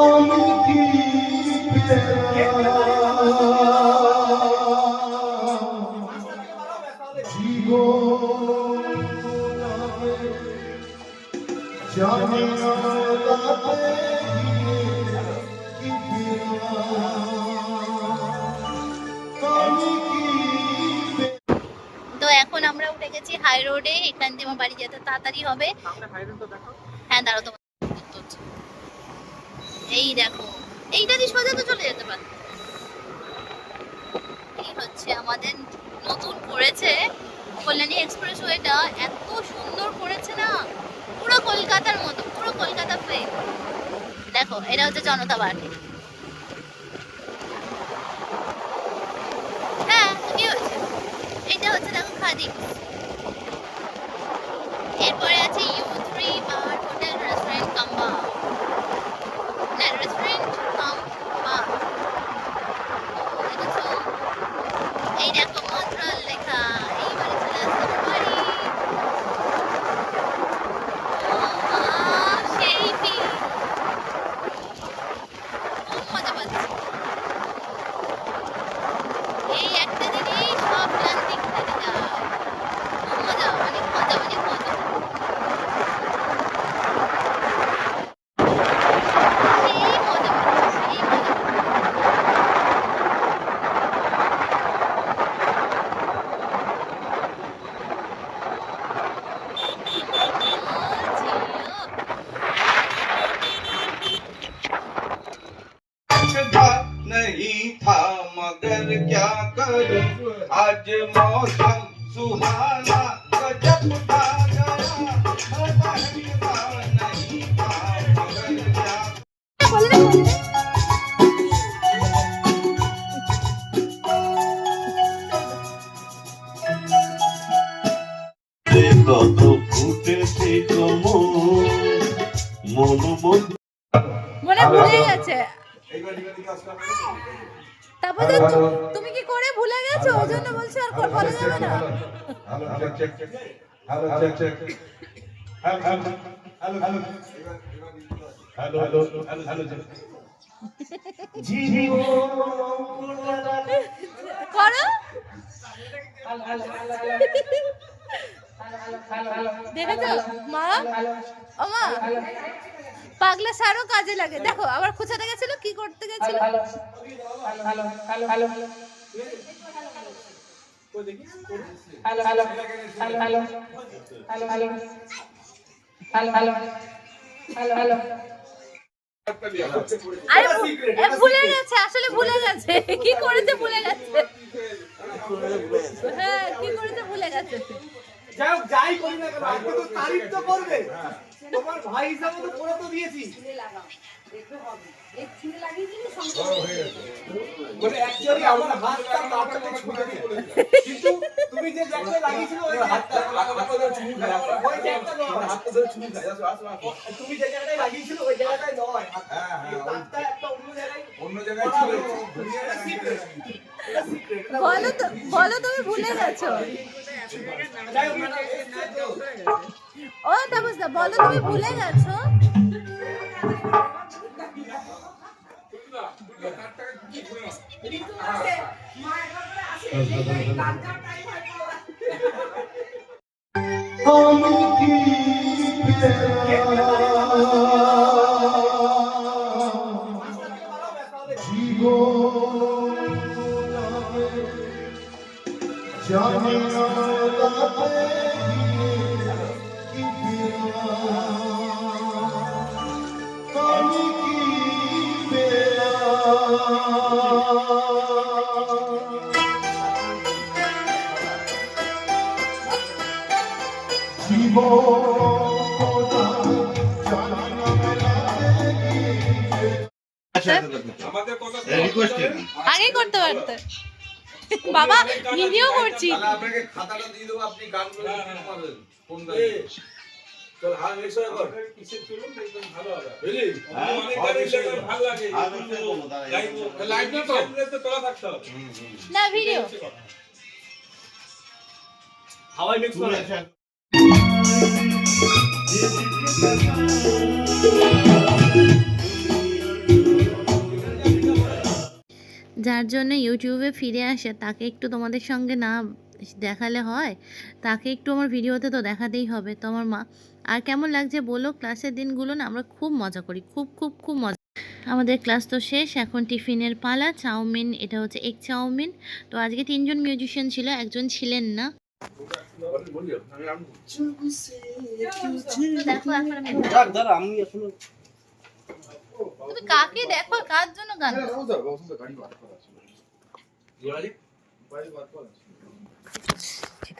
আমি কি জানি তো এখন আমরা উঠে গেছি হাই রোডে এখান দিয়ে আমার বাড়ি যেতে তাড়াতাড়ি হবে। হ্যাঁ দাঁড়াও তোমার এই দেখো, এইটা দিয়ে সোজা তো চলে যেতে পারো। এই হচ্ছে আমাদের নতুন করেছে কল্যাণী এক্সপ্রেস ওয়েটা এত সুন্দর করেছে না? পুরো কলকাতার মতো, পুরো কলকাতা ফ্রেম দেখো, এটা হচ্ছে জনতা পার্টি হ্যাঁ কি হয়েছে? এটা হচ্ছে দেখো খাদি এরপরে था मगर क्या करूं आज मौसम सुहाना गजब था गया पहलवा नहीं था मगर क्या কত ফুটেছে কমল মন মন মনে ভুলে গেছে তারপর তুমি কি করে ভুলে গেছো ওই জন্য বলছি আর বলা যাবে না করো দেখেছ মা ও মা পাগলা সারও কাজে লাগে দেখো আবার খোঁচাতে গেছিল কি করতে গেছিল ভুলে গেছে আসলে ভুলে গেছে কি করেছে ভুলে গেছে হ্যাঁ কি করেছে ভুলে গেছে যাই হোক, যাই করি না কেন আজকে তো তারিফ তো করবে। তোমার ভাই হিসাবে তো করে তো দিয়েছি। মানে অ্যাকচুয়ালি আমার হাতটা তাড়াতাড়ি ছুটে কিন্তু তুমি যে জায়গায় লাগিয়েছিলে ওই হাতটা। ওই জায়গাটা নয়। তুমি যে জায়গাটায় লাগিয়েছিলে ওই জায়গাটায় নয়। হ্যাঁ, হ্যাঁ, ওই- একটা অন্য জায়গায় অন্য জায়গায় ছিল। এটা secret, এটা secret, এটা বলো তো বলো তুমি ভুলে গেছো। ও তাপসদা বলো তুমি ভুলে গেছো আমি আগে করতে পারতে। বাবা ভিডিও করছি। আপনাকে খাতাটা দিয়ে দেবো আপনি গানগুলো লিখতে কোন চল হাল মিক্স কর লাইভ না তো না ভিডিও হাওয়াই মিক্স করে? যার জন্য ইউটিউবে ফিরে আসে তাকে একটু তোমাদের সঙ্গে না দেখালে হয় তাকে একটু আমার ভিডিওতে তো দেখাতেই হবে। তোমার মা আর কেমন লাগছে বলো? ক্লাসের দিনগুলো না আমরা খুব মজা করি খুব খুব খুব মজা আমাদের ক্লাস তো শেষ এখন টিফিনের পালা চাউমিন এটা হচ্ছে এগ চাউমিন। তো আজকে তিনজন মিউজিশিয়ান ছিল একজন ছিলেন না। দেখো এখন আমি তুমি কাকে দেখো কার জন্য গান গাও?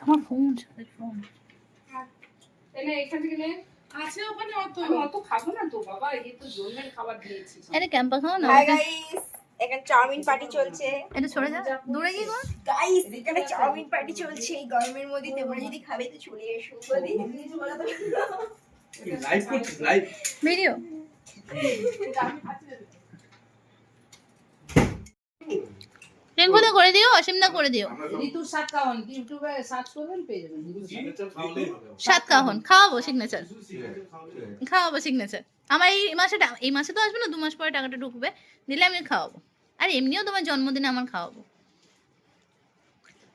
আমার ফোন ফোন এনে এখান থেকে নে। আছে ওখানে অত। অত খাব না তো বাবা এই তো জন্মের খাবার দিয়েছি আরে ক্যাম্পা খাও না হাই গাইস এখানে চাউমিন পার্টি চলছে। এটা সরে যা দূরে গিয়ে গাইস এখানে চাউমিন পার্টি চলছে এই গরমের মধ্যে। তোমরা যদি খাবে তো চলে এসো। বলি লাইভ করছিস লাইভ ভিডিও রিঙ্কুদা করে দিও অসীমদা করে দিও। ঋতুর সাত কাহন ইউটিউবে সার্চ করবেন পেয়ে যাবেন সাত কাহন খাওয়াবো সিগনেচার খাওয়াবো সিগনেচার আমার এই মাসে এই মাসে তো আসবে না দু মাস পরে টাকাটা ঢুকবে। দিলে আমি খাওয়াবো। আর এমনিও তোমার জন্মদিনে আমার খাওয়াবো।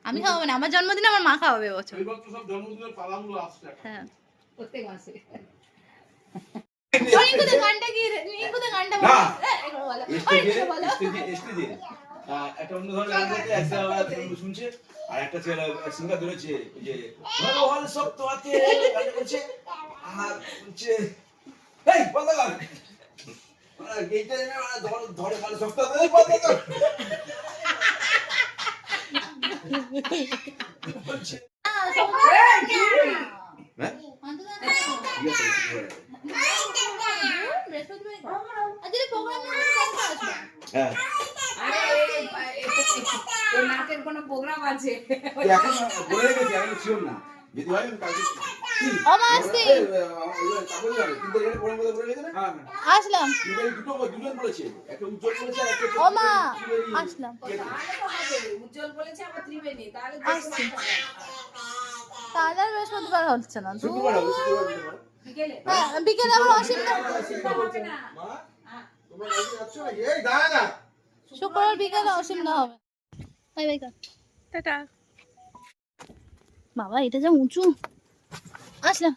আমি খাওয়াবো না আমার জন্মদিনে আমার মা খাওয়াবে এবছর হ্যাঁ। প্রত্যেক মাসে। রিঙ্কুদা গানটা কি রে? রিঙ্কুদা গানটা না। স্টেজে স্টেজে স্টেজে একটা অন্য ধরনের গান করতে একটা শুনছে আর একটা ছেলে সিঙ্গার ধরেছে যে ভালো ভালো শক্ত হাতে গান করছে আর হচ্ছে এই বন্ধ কর এইটা যেন ধরে ধরে ভালো শক্ত এই বন্ধ কর বলছে, হ্যাঁ? অন্তত না। ঠিক আছে, ঠিক আছে। বৃহস্পতিবার আজকে প্রোগ্রাম আসবে হ্যাঁ আরে এই- এই- তোর নাচের কোনো প্রোগ্রাম আছে এখন বলে রেখেছি শিওর না। যদি হয় আসলাম আসলাম তাহলে বৃহস্পতিবার হচ্ছে না বিকেলে। হ্যাঁ বিকেলে আবার অসীম না। তোমরা রাজি এই দাঁড়া না। শুক্রবার বিকেলে অসীম না হবে। Bye bye tata. বাবা এটা যা উঁচু। আসলাম।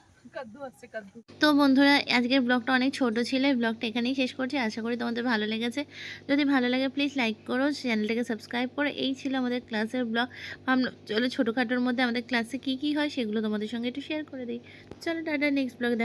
তো বন্ধুরা, আজকের ব্লগটা অনেক ছোট ছিল, এই ব্লগটা এখানেই শেষ করছি। আশা করি তোমাদের ভালো লেগেছে। যদি ভালো লাগে প্লিজ লাইক করো চ্যানেলটাকে সাবস্ক্রাইব করো। এই ছিল আমাদের ক্লাসের ব্লগ চলো ছোটোখাটোর মধ্যে আমাদের ক্লাসে কি কি হয়, সেগুলো তোমাদের সঙ্গে একটু শেয়ার করে দিই। চলো, টাটা নেক্সট ব্লগ দেখা